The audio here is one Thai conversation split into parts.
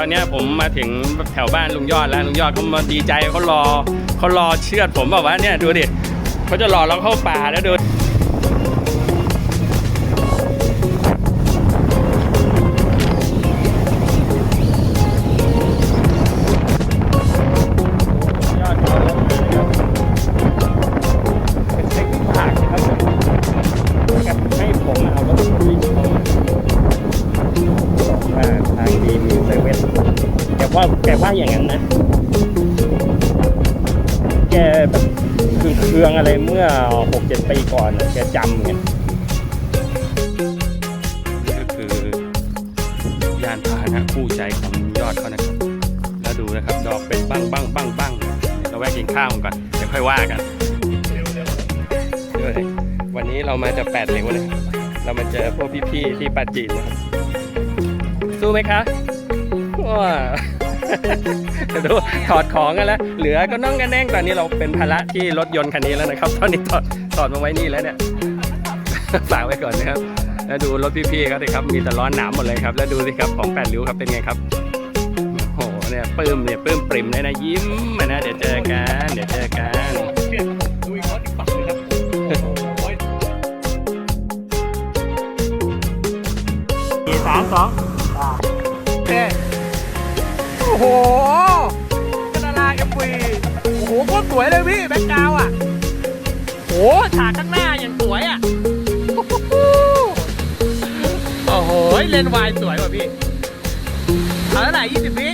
อนนี้ผมมาถึงแถวบ้านลุงยอดแล้วลุงยอดเขามาดีใจเขารอเขารอเชือดผมบอกว่าเนี่ยดูดิเขาจะรอเราเข้าป่าแล้วดูให้ผมเอารถวิ่งเข้ามาบอกว่าทางดีมี กว่าแกว่าอย่างนั้นนะ แกแบบคือเครื่องอะไรเมื่อหกเจ็ดปีก่อนแกจำไงนี่ก็คือยานพาหนะคู่ใจของยอดเขานะครับ แล้วดูนะครับ ดอกเป็นบ้างบ้างบ้างบ้างเราแวะกินข้าวก่อนเดี๋ยวค่อยว่ากันเดี๋ยวันนี้เรามาจะแปดเหลวเลย เรามาเจอพวกพี่ๆที่ปาจีนนะครับ สู้ไหมคะว้า ดูถอดของกันแล้ว เหลือก็น้องกันแน่งตอนนี้เราเป็นภาระที่รถยนต์คันนี้แล้วนะครับ ตอนนี้ถอดถอดมาไว้นี่แล้วเนี่ยฝากไว้ก่อนนะครับ แล้วดูรถพี่ๆเขาสิครับ มีแต่ล้อหนามหมดเลยครับ แล้วดูสิครับของแปดริ้วครับเป็นไงครับโอ้โหเนี่ยปลื้มเนี่ยปลื้มปริ่มเลยนะยิ้มมานะเดี๋ยวเจอกันเดี๋ยวเจอกันดูอีกรถอีกฝั่งเลยครับโอ้ยสี่สามสองเท่โอ้โหกระดาเอ็มวีโอ้โหโคตรสวยเลยพี่แบ็คกราวอะโอ้โหฉากข้างหน้าอย่างสวยอะ โอ้โห เลนวายสวยว่ะพี่ เอาเท่าไหร่ยี่สิบวิ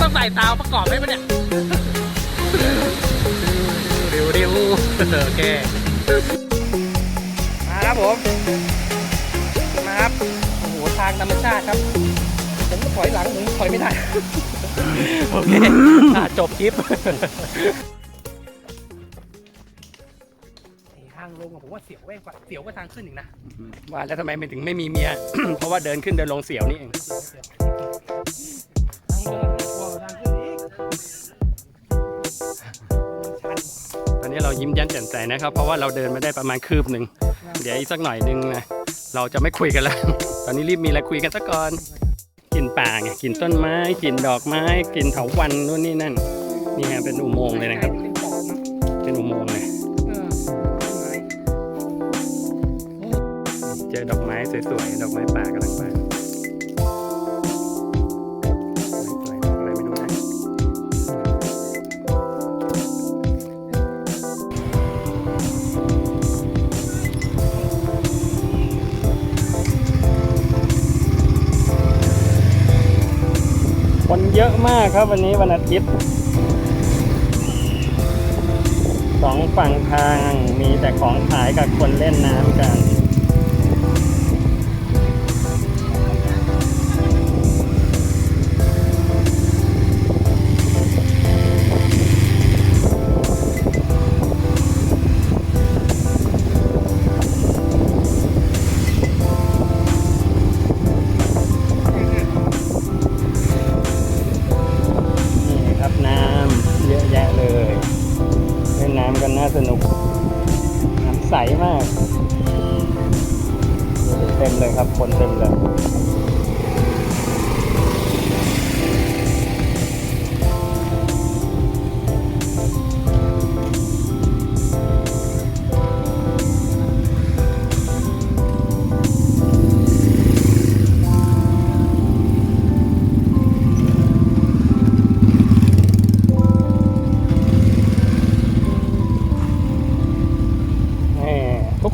ต้องใส่ตาวประกอบให้ปะเนี่ยเร็วเร็วโอเค มาครับผม มาครับ โอ้โห ทางธรรมชาติครับ ผมก็ถอยหลังผมถอยไม่ได้ โอเคอะจบคลิปทางลงอะผมว่าเสียวเว้ยกว่าเสียวกว่าทางขึ้นอีกนะว่าแล้วทำไมมันถึงไม่มีเมีย เพราะว่าเดินขึ้นเดินลงเสียวนี่เองทางลงน่ากลัวกว่าทางขึ้นอีกชัน ตอนนี้เรายิ้มแย้มแจ่มใสนะครับ เพราะว่าเราเดินมาได้ประมาณคืบหนึ่งเดี๋ยวอีกสักหน่อยหนึงนะเราจะไม่คุยกันแล้ว ตอนนี้รีบมีอะไรคุยกันสักก่อน กินป่าไงกินต้นไม้กินดอกไม้กินเถาวันนู่นนี่นั่นนี่ฮะเป็นอุโมงค์เลยนะครับ เป็นปอบนะเป็นอุโมงค์เลยเออต้นไม้เจอดอกไม้สวยๆดอกไม้ป่ากำลังบาน เยอะมากครับวันนี้วันอาทิตย์สองฝั่งทางมีแต่ของขายกับคนเล่นน้ำกัน มาก เต็มเลยครับ คนเต็มเลย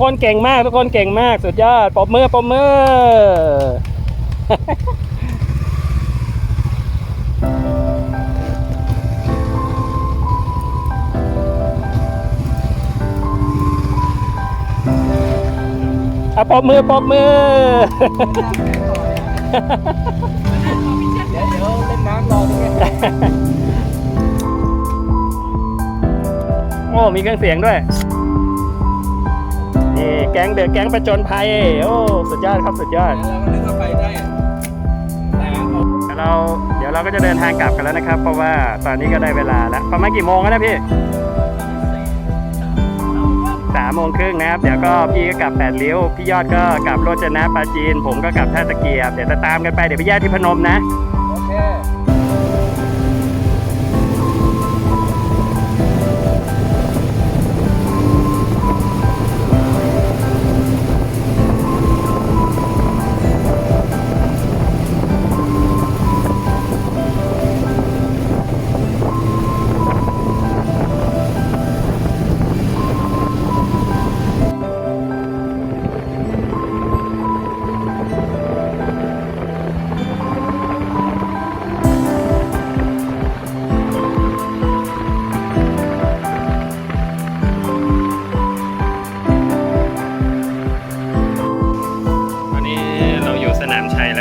คนเก่งมาก ทุกคนเก่งมาก สุดยอดปรบมือปรบมืออะปรบมือปรบมือ เดี๋ยวเดี๋ยวเล่นน้ำรอตรงนี้โอ้มีเครื่องเสียงด้วย นี่แก๊งเดอะแก๊งประจนภัย โอ้ สุดยอดครับสุดยอดเราก็นึกว่าไปได้แต่เอาเราเดี๋ยวเราก็จะเดินทางกลับกันแล้วนะครับ เพราะว่าตอนนี้ก็ได้เวลาแล้ว ประมาณกี่โมงแล้วนะพี่สามโมงครึ่งนะครับ เดี๋ยวก็พี่ก็กลับแปดริ้ยว พี่ยอดก็กลับโรจนะปราจีน ผมก็กลับท่าตะเกียบ เดี๋ยวจะตามกันไป เดี๋ยวไปแยกที่พนมนะ โอเค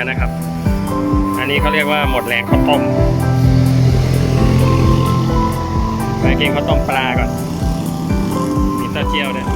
แล้วนะครับ อันนี้เขาเรียกว่าหมดแรงข้าวต้มไปกินข้าวต้มปลาก่อนมีเต้าเจี้ยวด้วย